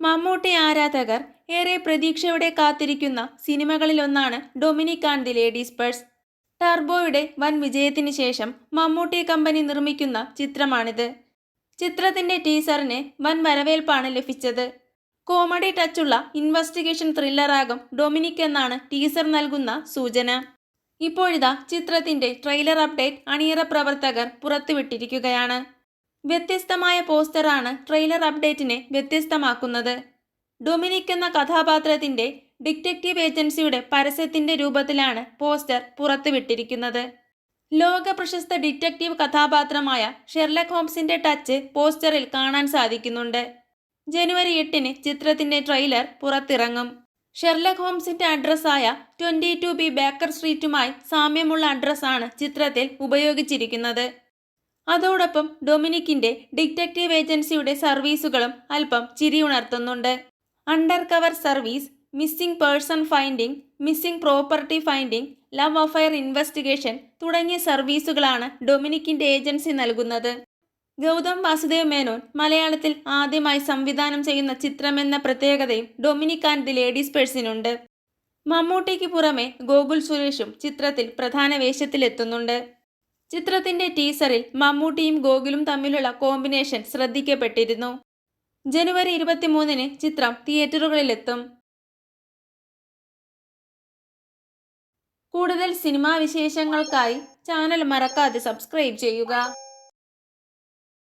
മമ്മൂട്ടി ആരാധകർ ഏറെ പ്രതീക്ഷയോടെ കാത്തിരിക്കുന്ന സിനിമകളിലൊന്നാണ് Dominic and the ladies purse ടർബോയുടെ വൻ വിജയത്തിന് ശേഷം മമ്മൂട്ടി കമ്പനി നിർമ്മിക്കുന്ന ചിത്രമാണിത്. ചിത്രത്തിന്റെ ടീസറിന് വൻ വരവേൽപ്പാണ് ലഭിച്ചത്. കോമഡി ടച്ചുള്ള ഇൻവെസ്റ്റിഗേഷൻ ത്രില്ലറാകും ഡൊമിനിക് എന്നാണ് ടീസർ നൽകുന്ന സൂചന. ഇപ്പോഴിതാ ചിത്രത്തിന്റെ ട്രെയിലർ അപ്ഡേറ്റ് അണിയറ പ്രവർത്തകർ പുറത്തുവിട്ടിരിക്കുകയാണ്. വ്യത്യസ്തമായ പോസ്റ്ററാണ് ട്രെയിലർ അപ്ഡേറ്റിനെ വ്യത്യസ്തമാക്കുന്നത്. ഡൊമിനിക് എന്ന കഥാപാത്രത്തിന്റെ ഡിറ്റക്റ്റീവ് ഏജൻസിയുടെ പരസ്യത്തിന്റെ രൂപത്തിലാണ് പോസ്റ്റർ പുറത്തുവിട്ടിരിക്കുന്നത്. ലോക പ്രശസ്ത ഡിറ്റക്റ്റീവ് കഥാപാത്രമായ ഷെർലക് ഹോംസിന്റെ ടച്ച് പോസ്റ്ററിൽ കാണാൻ സാധിക്കുന്നുണ്ട്. ജനുവരി എട്ടിന് ചിത്രത്തിന്റെ ട്രെയിലർ പുറത്തിറങ്ങും. ഷെർലക് ഹോംസിന്റെ അഡ്രസ്സായ ട്വന്റി ടു ബി ബേക്കർ സ്ട്രീറ്റുമായി സാമ്യമുള്ള അഡ്രസ്സാണ് ചിത്രത്തിൽ ഉപയോഗിച്ചിരിക്കുന്നത്. അതോടൊപ്പം ഡൊമിനിക്കിന്റെ ഡിറ്റക്റ്റീവ് ഏജൻസിയുടെ സർവീസുകളും അല്പം ചിരിയുണർത്തുന്നുണ്ട് undercover service missing person finding missing property finding love affair investigation തുടങ്ങിയ സർവീസുകളാണ് ഡൊമിനിക്കിന്റെ ഏജൻസി നൽകുന്നത്. ഗൗതം വാസുദേവ് മേനോൻ മലയാളത്തിൽ ആദ്യമായി സംവിധാനം ചെയ്യുന്ന ചിത്രമെന്ന പ്രത്യേകതയും ഡൊമിനിക് ആൻഡ് ദി ലേഡീസ് പേഴ്സിനുണ്ട്. മമ്മൂട്ടിക്ക് പുറമെ ഗോകുൽ സുരേഷും ചിത്രത്തിൽ പ്രധാന വേഷത്തിലെത്തുന്നുണ്ട്. ചിത്രത്തിന്റെ ടീസറിൽ മമ്മൂട്ടിയും ഗോകുലും തമ്മിലുള്ള കോമ്പിനേഷൻ ശ്രദ്ധിക്കപ്പെട്ടിരുന്നു. ജനുവരി ഇരുപത്തിമൂന്നിന് ചിത്രം തിയേറ്ററുകളിലെത്തും. കൂടുതൽ സിനിമാ വിശേഷങ്ങൾക്കായി ചാനൽ മറക്കാതെ സബ്സ്ക്രൈബ് ചെയ്യുക.